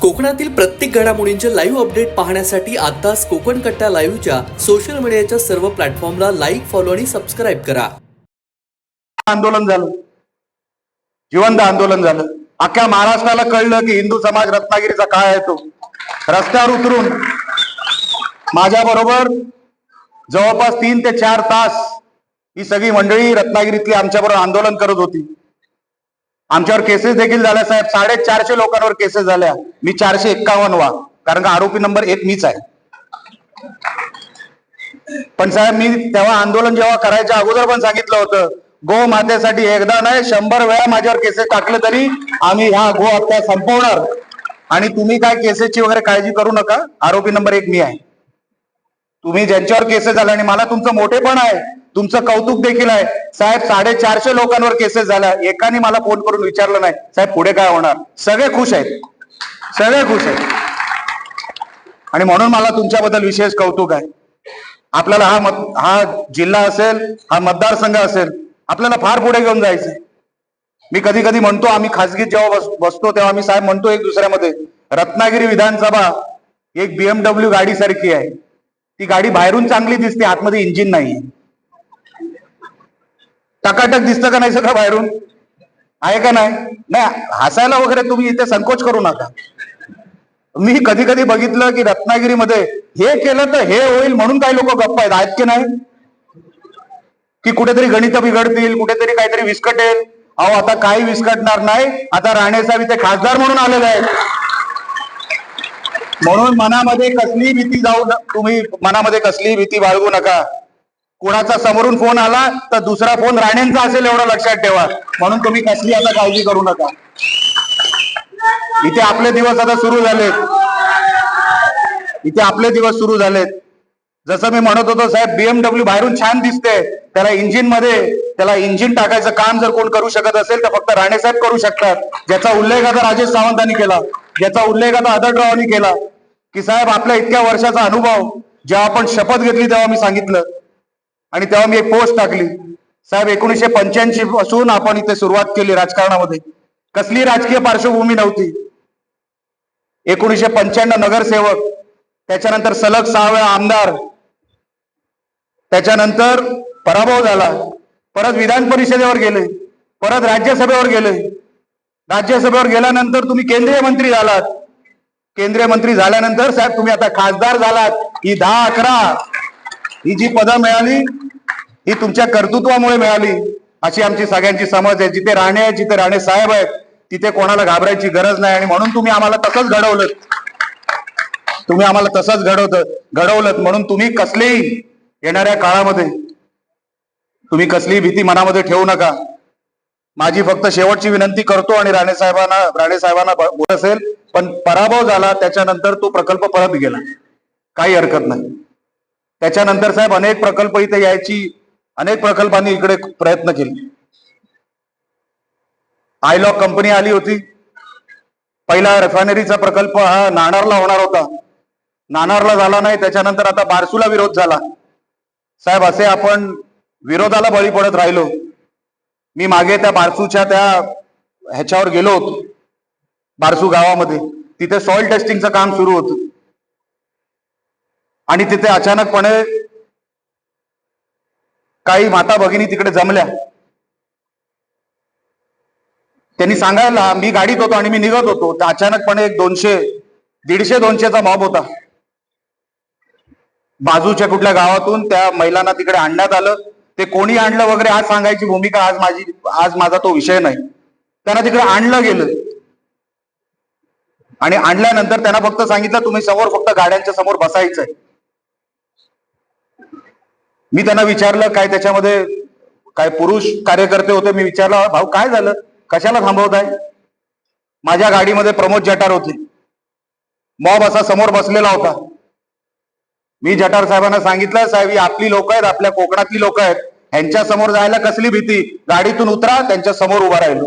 कोकणातील प्रत्येक घडामोडींचे लाईव्ह अपडेट पाहण्यासाठी आताच कोकण कट्टा लाईव्हच्या सोशल मीडियाच्या सर्व प्लॅटफॉर्मला लाईक फॉलो आणि सबस्क्राईब करा. आंदोलन झालं. जिवंत आंदोलन झालं. अख्ख्या महाराष्ट्राला कळलं की हिंदू समाज रत्नागिरीचा काय आहे तो. रस्त्यावर उतरून माझ्या बरोबर जवळपास तीन ते चार तास ही सगळी मंडळी रत्नागिरीतली आमच्याबरोबर आंदोलन करत होती. आमच्यावर केसेस देखील झाल्या साहेब. साडेचारशे लोकांवर केसेस झाल्या. मी चारशे एक्कावन्न वा. कारण का आरोपी नंबर एक मीच आहे. पण साहेब मी तेव्हा आंदोलन जेव्हा करायच्या अगोदर पण सांगितलं होतं गो मातेसाठी एकदा नाही शंभर वेळा माझ्यावर केसेस टाकले तरी आम्ही ह्या गो हत्या संपवणार. आणि तुम्ही काय केसेसची वगैरे काळजी करू नका. आरोपी नंबर एक मी आहे. तुम्ही ज्यांच्यावर केसेस झाल्या आणि मला तुमचं मोठेपण आहे तुमचं कौतुक देखील आहे. साहेब साडेचारशे लोकांवर केसेस झाल्या. एकाने मला फोन करून विचारलं नाही. साहेब पुढे काय होणार? सगळे खुश आहेत. सगळे खुश आहेत. आणि म्हणून मला तुमच्याबद्दल विशेष कौतुक आहे. आपल्याला हा मत हा जिल्हा असेल हा मतदारसंघ असेल आपल्याला फार पुढे घेऊन जायचं मी कधी कधी म्हणतो आम्ही खासगीत जेव्हा बस, बसतो तेव्हा आम्ही साहेब म्हणतो एक दुसऱ्यामध्ये रत्नागिरी विधानसभा एक बीएमडब्ल्यू गाडीसारखी आहे. ती गाडी बाहेरून चांगली दिसते आतमध्ये इंजिन नाही टकाटक दिसतं का नाही सगळं बाहेरून? आहे का नाही? नाही हसायला वगैरे तुम्ही इथे संकोच करू नका. मी कधी कधी बघितलं की रत्नागिरीमध्ये हे केलं तर हे होईल म्हणून काही लोक गप्प आहेत. आहेत की नाही? की कुठेतरी गणित बिघडतील कुठेतरी काहीतरी विस्कटेल अहो आता काही विस्कटणार नाही. आता राणेसाहेब इथे खासदार म्हणून आलेले आहेत. म्हणून मनामध्ये कसली भीती जाऊ तुम्ही मनामध्ये कसली भीती बाळगू नका. कुणाचा समोरून फोन आला तर दुसरा फोन राणेंचा असेल एवढं लक्षात ठेवा. म्हणून तुम्ही कसली आता काळजी करू नका. इथे आपले दिवस आता सुरू झालेत. इथे आपले दिवस सुरू झालेत. जसं मी म्हणत होतो साहेब बीएमडब्ल्यू बाहेरून छान दिसते त्याला इंजिनमध्ये त्याला इंजिन टाकायचं काम जर कोण करू शकत असेल तर फक्त राणे साहेब करू शकतात. ज्याचा उल्लेख आता राजेश सावंतांनी केला. ज्याचा उल्लेख आता आदररावांनी केला. की साहेब आपल्या इतक्या वर्षाचा अनुभव जेव्हा आपण शपथ घेतली तेव्हा मी सांगितलं. आणि तेव्हा मी एक पोस्ट टाकली. साहेब एकोणीसशे पंच्याऐंशी पासून आपण इथे सुरुवात केली राजकारणामध्ये. कसली राजकीय पार्श्वभूमी नव्हती. एकोणीसशे पंच्याण्णव नगरसेवक त्याच्यानंतर सलग सहा वेळा आमदार त्याच्यानंतर पराभव झाला. परत विधान परिषदेवर गेले परत राज्यसभेवर गेले. राज्यसभेवर गेल्यानंतर तुम्ही केंद्रीय मंत्री झालात. केंद्रीय मंत्री झाल्यानंतर साहेब तुम्ही आता खासदार झालात. ही दहा अकरा ही जी पदं मिळाली ही तुमच्या कर्तृत्वामुळे मिळाली. अशी आमची सगळ्यांची समज आहे. जिथे राणे आहे जिथे राणे साहेब आहेत तिथे कोणाला घाबरायची गरज नाही. आणि म्हणून तुम्ही आम्हाला तसंच घडवलं तुम्ही आम्हाला तसंच घडवत घडवलं म्हणून तुम्ही कसलेही येणाऱ्या काळामध्ये तुम्ही कसलीही भीती मनामध्ये ठेवू नका. माझी फक्त शेवटची विनंती करतो आणि राणे साहेबांना राणे साहेबांना असेल पण पराभव झाला त्याच्यानंतर तो प्रकल्प परत गेला. काही हरकत नाही. त्याच्यानंतर साहेब अनेक प्रकल्प इथे यायची अनेक प्रकल्पांनी इकडे प्रयत्न केले. आयलॉक कंपनी आली होती. पहिला रिफायनरीचा प्रकल्प हा नाणारला होणार होता. नाणारला झाला नाही त्याच्यानंतर आता बारसूला विरोध झाला. साहेब असे आपण विरोधाला बळी पडत राहिलो. मी मागे त्या बारसूच्या त्या ह्याच्यावर गेलो होतो. बारसू गावामध्ये. तिथे सॉइल टेस्टिंगचं काम सुरू होतं. आणि तिथे अचानकपणे काही माता भगिनी तिकडे जमल्या. त्यांनी सांगायला मी गाडीत होतो आणि मी निघत होतो. तर अचानकपणे एक दोनशे दीडशे दोनशेचा मॉब होता. बाजूच्या कुठल्या गावातून त्या महिलांना तिकडे आणण्यात आलं. ते कोणी आणलं वगैरे आज सांगायची भूमिका आज माझी आज माझा तो विषय नाही. त्यांना तिकडे आणलं गेलं. आणि आणल्यानंतर त्यांना फक्त सांगितलं तुम्ही समोर फक्त गाड्यांच्या समोर बसायचंय. मी त्यांना विचारलं काय त्याच्यामध्ये काय पुरुष कार्यकर्ते होते? मी विचारलं भाऊ काय झालं? कशाला थांबवताय? माझ्या गाडीमध्ये प्रमोद जटार होते. मॉब असा समोर बसलेला होता. मी जटार साहेबांना सांगितलं साहेब ही आपली लोक आहेत आपल्या कोकणातली लोक आहेत. ह्यांच्या समोर जायला कसली भीती? गाडीतून उतरा त्यांच्यासमोर उभा राहिलो.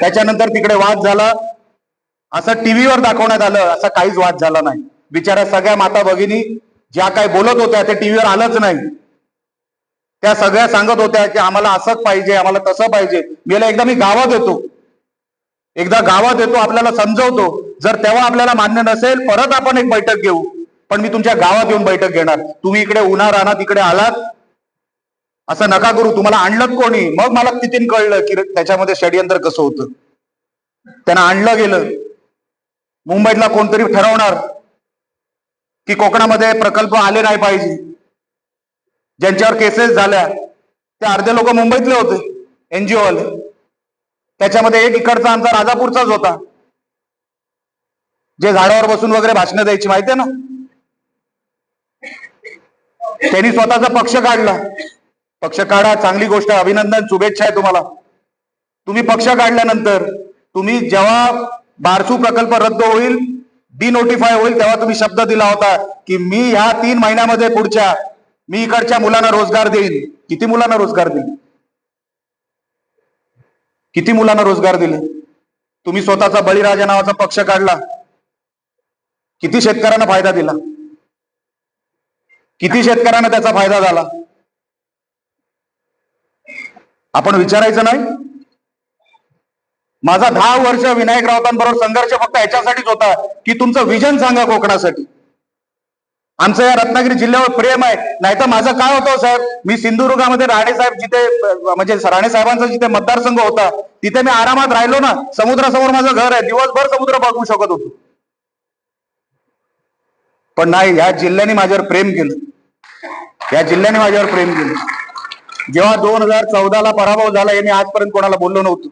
त्याच्यानंतर तिकडे वाद झाला. असं टीव्हीवर दाखवण्यात आलं असा काहीच वाद झाला नाही. बिचाऱ्या सगळ्या माता भगिनी ज्या काय बोलत होत्या ते टीव्हीवर आलंच नाही. त्या सगळ्या सांगत होत्या की आम्हाला असंच पाहिजे आम्हाला तसं पाहिजे. गेल्या एकदा मी गावात येतो. एकदा गावात येतो आपल्याला समजवतो. जर तेव्हा आपल्याला मान्य नसेल परत आपण एक बैठक घेऊ. पण मी तुमच्या गावात येऊन बैठक घेणार. तुम्ही इकडे उन्हा राहणार तिकडे आलात. असं नका करू. तुम्हाला आणलं कोणी? मग मला तिथून कळलं की त्याच्यामध्ये षडयंत्र कसं होतं. त्यांना आणलं गेलं. मुंबईतला कोणतरी ठरवणार. की कोकणामध्ये प्रकल्प आले नाही पाहिजे. ज्यांच्यावर केसेस झाल्या ते अर्धे लोक मुंबईतले होते एनजीओ वाले. त्याच्यामध्ये एक इकडचा आमचा राजापूरचाच होता. जे झाडावर बसून वगैरे भाषण द्यायची माहितीये ना? त्यांनी स्वतःचा पक्ष काढला. पक्ष काढा चांगली गोष्ट आहे, अभिनंदन शुभेच्छा आहे तुम्हाला. तुम्ही पक्ष काढल्यानंतर तुम्ही जेव्हा बारसू प्रकल्प रद्द होईल डिनोटिफाय होईल तेव्हा तुम्ही शब्द दिला होता की मी ह्या तीन महिन्यामध्ये पुढच्या मी इकडच्या मुलांना रोजगार देईन. किती मुलांना रोजगार देईन? किती मुलांना रोजगार दिले? तुम्ही स्वतःचा बळीराजा नावाचा पक्ष काढला. किती शेतकऱ्यांना फायदा दिला? किती शेतकऱ्यांना त्याचा फायदा झाला? आपण विचारायचं नाही? माझा दहा वर्ष विनायक राऊतांबरोबर संघर्ष फक्त याच्यासाठीच होता की तुमचं विजन सांगा कोकणासाठी. आमचं या रत्नागिरी जिल्ह्यावर प्रेम आहे. नाहीतर माझं काय होतं हो साहेब? मी सिंधुदुर्गामध्ये राणे साहेब जिथे म्हणजे राणे साहेबांचा जिथे मतदारसंघ होता तिथे मी आरामात राहिलो ना समुद्रासमोर माझं घर आहे. दिवसभर समुद्र बघू शकत होतो. पण नाही या जिल्ह्याने माझ्यावर प्रेम केलं. या जिल्ह्याने माझ्यावर प्रेम केलं. जेव्हा दोन हजार चौदाला पराभव झाला हे मी आजपर्यंत कोणाला बोललो नव्हतो.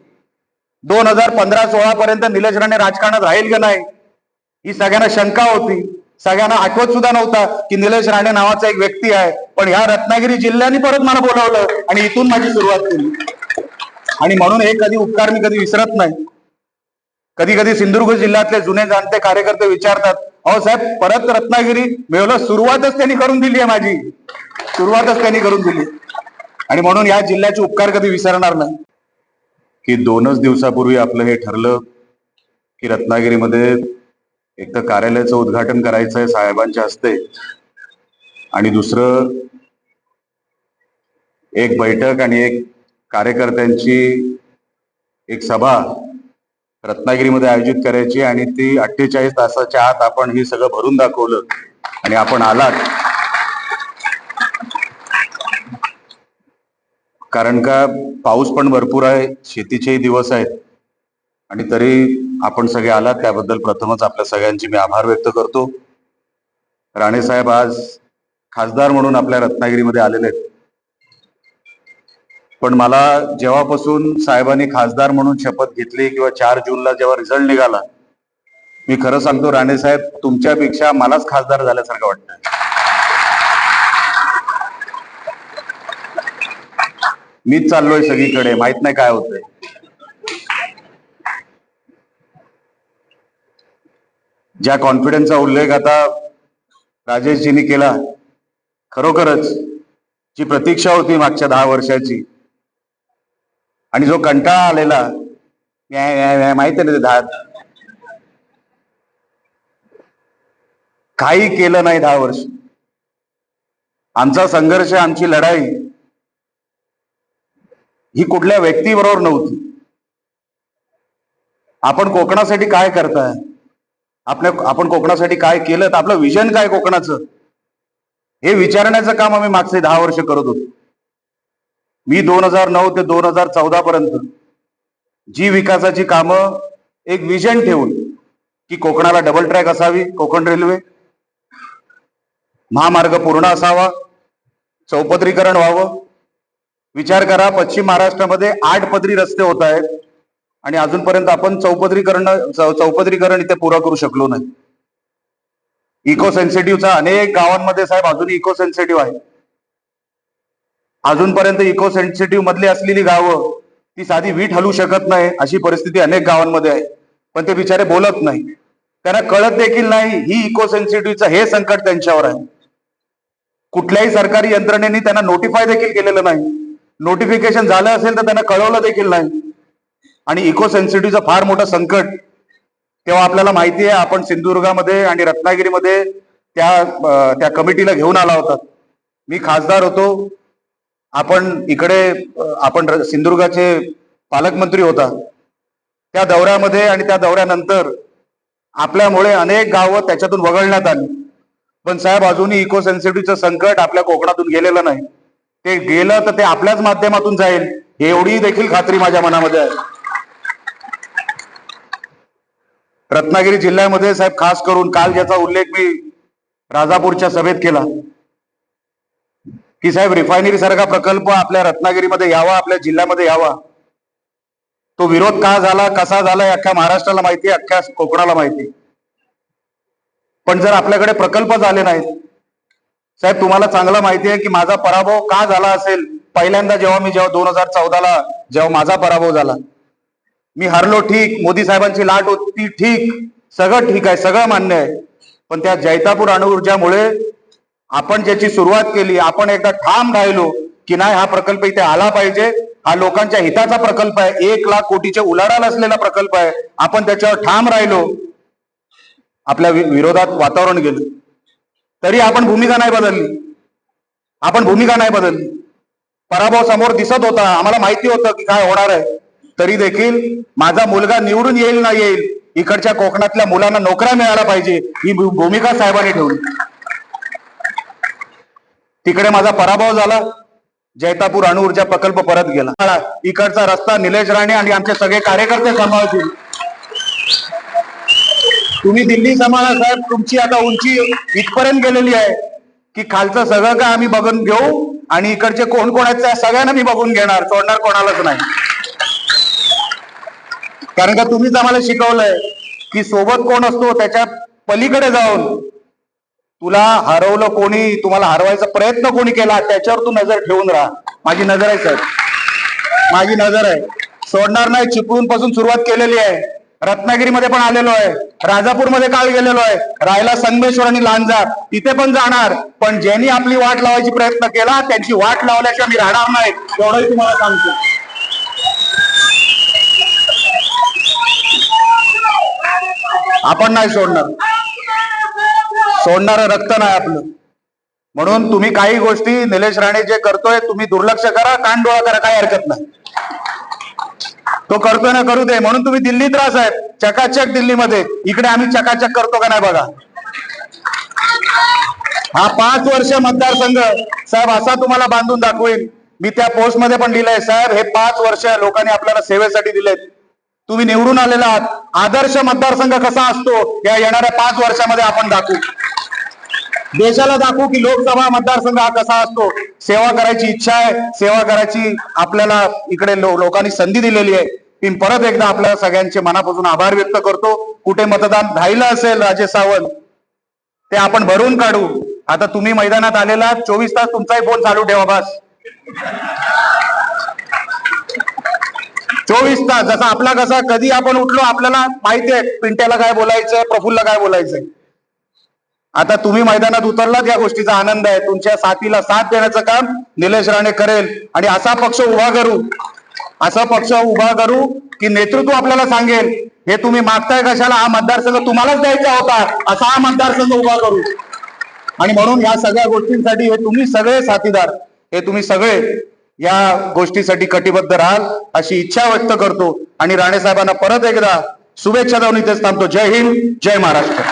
दोन हजार पंधरा सोळा पर्यंत निलेश राणे राजकारणात राहील का नाही? ही सगळ्यांना शंका होती. सगळ्यांना आठवत सुद्धा नव्हता की निलेश राणे नावाचा एक व्यक्ती आहे. पण ह्या रत्नागिरी जिल्ह्याने परत मला बोलावलं आणि इथून माझी सुरुवात केली. आणि म्हणून हे कधी उपकार मी कधी विसरत नाही. कधी कधी सिंधुदुर्ग जिल्ह्यातले जुने जाणते कार्यकर्ते विचारतात अहो साहेब परत रत्नागिरी मिळवलं? सुरुवातच त्यांनी करून दिली आहे माझी. सुरुवातच त्यांनी करून दिली. आणि म्हणून या जिल्ह्याचे उपकार कधी विसरणार नाही. की दोनच दिवसापूर्वी आपलं हे ठरलं की रत्नागिरीमध्ये एक तर कार्यालयाचं उद्घाटन करायचं आहे साहेबांच्या हस्ते आणि दुसरं एक बैठक आणि एक कार्यकर्त्यांची एक सभा रत्नागिरीमध्ये आयोजित करायची आणि ती अठ्ठेचाळीस तासाच्या आत आपण हे सगळं भरून दाखवलं आणि आपण आलात. कारण का पाऊस पण भरपूर आहे शेतीचेही दिवस आहेत. आणि तरी आपण सगळे आलात त्याबद्दल प्रथमच आपल्या सगळ्यांची मी आभार व्यक्त करतो. राणे साहेब आज खासदार म्हणून आपल्या रत्नागिरीमध्ये आलेले आहेत. पण मला जेव्हापासून साहेबांनी खासदार म्हणून शपथ घेतली किंवा चार जूनला जेव्हा रिझल्ट निघाला मी खरं सांगतो राणे साहेब तुमच्यापेक्षा मलाच खासदार झाल्यासारखं वाटतं मीच चाललोय सगळीकडे. माहीत नाही काय होतंय. ज्या कॉन्फिडन्सचा उल्लेख आता राजेशजींनी केला खरोखरच जी प्रतीक्षा होती मागच्या दहा वर्षाची आणि जो कंटाळा आलेला माहीत आहे ना ते दहा काही केलं नाही दहा वर्ष. आमचा संघर्ष आमची लढाई ही कुठल्या व्यक्तीबरोबर नव्हती. आपण कोकणासाठी काय करताय? आपल्या आपण कोकणासाठी काय केलं तर आपलं विजन काय कोकणाचं? हे विचारण्याचं काम आम्ही मागचे दहा वर्ष करत होतो. मी दोन हजार नऊ ते दोन हजार चौदा पर्यंत जी विकासाची कामं एक विजन ठेवून की कोकणाला डबल ट्रॅक असावी कोकण रेल्वे महामार्ग पूर्ण असावा चौपदरीकरण व्हावं विचार करा पश्चिम महाराष्ट्रामध्ये आठ पदरी रस्ते होत आहेत आणि अजूनपर्यंत आपण चौपदरीकरण चौपदरीकरण इथे पुरा करू शकलो नाही. इको सेन्सिटिव्हचा अनेक गावांमध्ये साहेब अजून इको सेन्सिटिव्ह आहे. अजूनपर्यंत इको सेन्सिटिव्ह मधली असलेली गावं ती साधी वीट हलू शकत नाही अशी परिस्थिती अनेक गावांमध्ये आहे. पण ते बिचारे बोलत नाही. त्यांना कळत देखील नाही ही इको सेन्सिटिव्हचं हे संकट त्यांच्यावर आहे. कुठल्याही सरकारी यंत्रणेने त्यांना नोटिफाय देखील केलेलं नाही. नोटिफिकेशन झालं असेल तर त्यांना कळवलं देखील नाही. आणि इको सेन्सिटिव्हचं फार मोठं संकट. तेव्हा आपल्याला माहिती आहे आपण सिंधुदुर्गामध्ये आणि रत्नागिरीमध्ये त्या त्या कमिटीला घेऊन आला होता. मी खासदार होतो. आपण इकडे आपण सिंधुदुर्गाचे पालकमंत्री होता. त्या दौऱ्यामध्ये आणि त्या दौऱ्यानंतर आपल्यामुळे अनेक गावं त्याच्यातून वगळण्यात आली. पण साहेब अजूनही इको सेन्सिटिव्हचं संकट आपल्या कोकणातून गेलेलं नाही. ते गेलं तर ते आपल्याच माध्यमातून जाईल. एवढी देखील खात्री माझ्या मनामध्ये आहे. रत्नागिरी जिल्ह्यामध्ये साहेब खास करून काल ज्याचा उल्लेख मी राजापूरच्या सभेत केला की साहेब रिफायनरी सारखा प्रकल्प आपल्या रत्नागिरीमध्ये यावा आपल्या जिल्ह्यामध्ये यावा. तो विरोध का झाला कसा झाला अख्ख्या महाराष्ट्राला माहिती आहे अख्ख्या कोकणाला माहिती आहे. पण जर आपल्याकडे प्रकल्प झाले नाहीत साहेब तुम्हाला चांगलं माहिती आहे की माझा पराभव का झाला असेल? पहिल्यांदा जेव्हा मी जेव्हा दोन हजार चौदाला जेव्हा माझा पराभव झाला मी हरलो ठीक मोदी साहेबांची लाट होती ठीक सगळं ठीक आहे सगळं मान्य आहे. पण त्या जैतापूर अणुऊर्जामुळे आपण ज्याची सुरुवात केली आपण एकदा ठाम राहिलो की नाही हा प्रकल्प इथे आला पाहिजे. हा लोकांच्या हिताचा प्रकल्प आहे. एक लाख कोटीच्या उलाढाल असलेला प्रकल्प आहे. आपण त्याच्यावर ठाम राहिलो. आपल्या विरोधात वातावरण गेलं. तरी आपण भूमिका नाही बदलली. आपण भूमिका नाही बदलली. पराभव समोर दिसत होता. आम्हाला माहिती होतं की काय होणार आहे. तरी देखील माझा मुलगा निवडून येईल ना येईल इकडच्या कोकणातल्या मुलांना नोकऱ्या मिळायला पाहिजे ही भूमिका साहेबांनी ठेवली. तिकडे माझा पराभव झाला. जैतापूर अणुऊर्जा प्रकल्प परत गेला. इकडचा रस्ता निलेश राणे आणि आमचे सगळे कार्यकर्ते सांभाळतील. तुम्ही दिल्ली सांभाळा साहेब तुमची आता उंची इथपर्यंत गेलेली आहे की खालचं सगळं काय आम्ही बघून घेऊ आणि इकडचे कोण कोण आहेत त्या सगळ्यांना मी बघून घेणार सोडणार कोणालाच नाही. कारण का तुम्हीच आम्हाला शिकवलंय की सोबत कोण असतो त्याच्या पलीकडे जाऊन तुला हरवलं कोणी तुम्हाला हरवायचा प्रयत्न कोणी केला त्याच्यावर तू नजर ठेवून राहा. माझी नजर आहे साहेब. माझी नजर आहे. सोडणार नाही चिपळून पासून सुरुवात केलेली आहे. रत्नागिरीमध्ये पण आलेलो आहे. राजापूरमध्ये काल गेलेलो आहे. रायला संगमेश्वर आणि लांजा तिथे पण जाणार. पण ज्यांनी आपली वाट लावायची प्रयत्न केला त्यांची वाट लावल्याशिवाय मी राहणार नाही. एवढंही तुम्हाला सांगतो. आपण नाही सोडणार. सोडणार रक्त नाही आपलं. म्हणून तुम्ही काही गोष्टी निलेश राणे जे करतोय तुम्ही दुर्लक्ष करा कानडोळा करा काही हरकत नाही. तो करतोय ना करू दे. म्हणून तुम्ही दिल्लीत राहा साहेब. चकाचक दिल्लीमध्ये. इकडे आम्ही चकाचक करतो का नाही बघा. हा पाच वर्ष मतदारसंघ. साहेब असा तुम्हाला बांधून दाखवेल मी त्या पोस्टमध्ये पण लिहिलंय साहेब हे पाच वर्ष लोकांनी आपल्याला सेवेसाठी दिलेत. तुम्ही निवडून आलेला आहात. आदर्श मतदारसंघ कसा असतो या येणाऱ्या पाच वर्षामध्ये आपण दाखवू. देशाला दाखवू की लोकसभा मतदारसंघ हा कसा असतो. सेवा करायची इच्छा आहे. सेवा करायची आपल्याला इकडे लो- लोकांनी संधी दिलेली आहे. मी परत एकदा आपल्या सगळ्यांचे मनापासून आभार व्यक्त करतो. कुठे मतदान राहिलं असेल राजेश सावंत ते आपण भरून काढू. आता तुम्ही मैदानात आलेला चोवीस तास तुमचाही फोन चालू ठेवा बस. चोवीस तास. जसा आपला कसा कधी आपण उठलो आपल्याला माहितीये पिंट्याला काय बोलायचंय प्रफुल्ला काय बोलायचंय. आता तुम्ही मैदानात उतरलात या गोष्टीचा आनंद आहे. तुमच्या साथीला साथ देण्याचं काम निलेश राणे करेल. आणि असा पक्ष उभा करू. असा पक्ष उभा करू की नेतृत्व आपल्याला सांगेल हे तुम्ही मागताय कशाला? हा मतदारसंघ तुम्हालाच द्यायचा होता असा हा मतदारसंघ उभा करू. आणि म्हणून या सगळ्या गोष्टींसाठी हे तुम्ही सगळे साथीदार हे तुम्ही सगळे या गोष्टीसाठी कटिबद्ध राहाल अशी इच्छा व्यक्त करतो. आणि राणे साहेबांना परत एकदा शुभेच्छा देऊन इथेच थांबतो. जय हिंद जय महाराष्ट्र.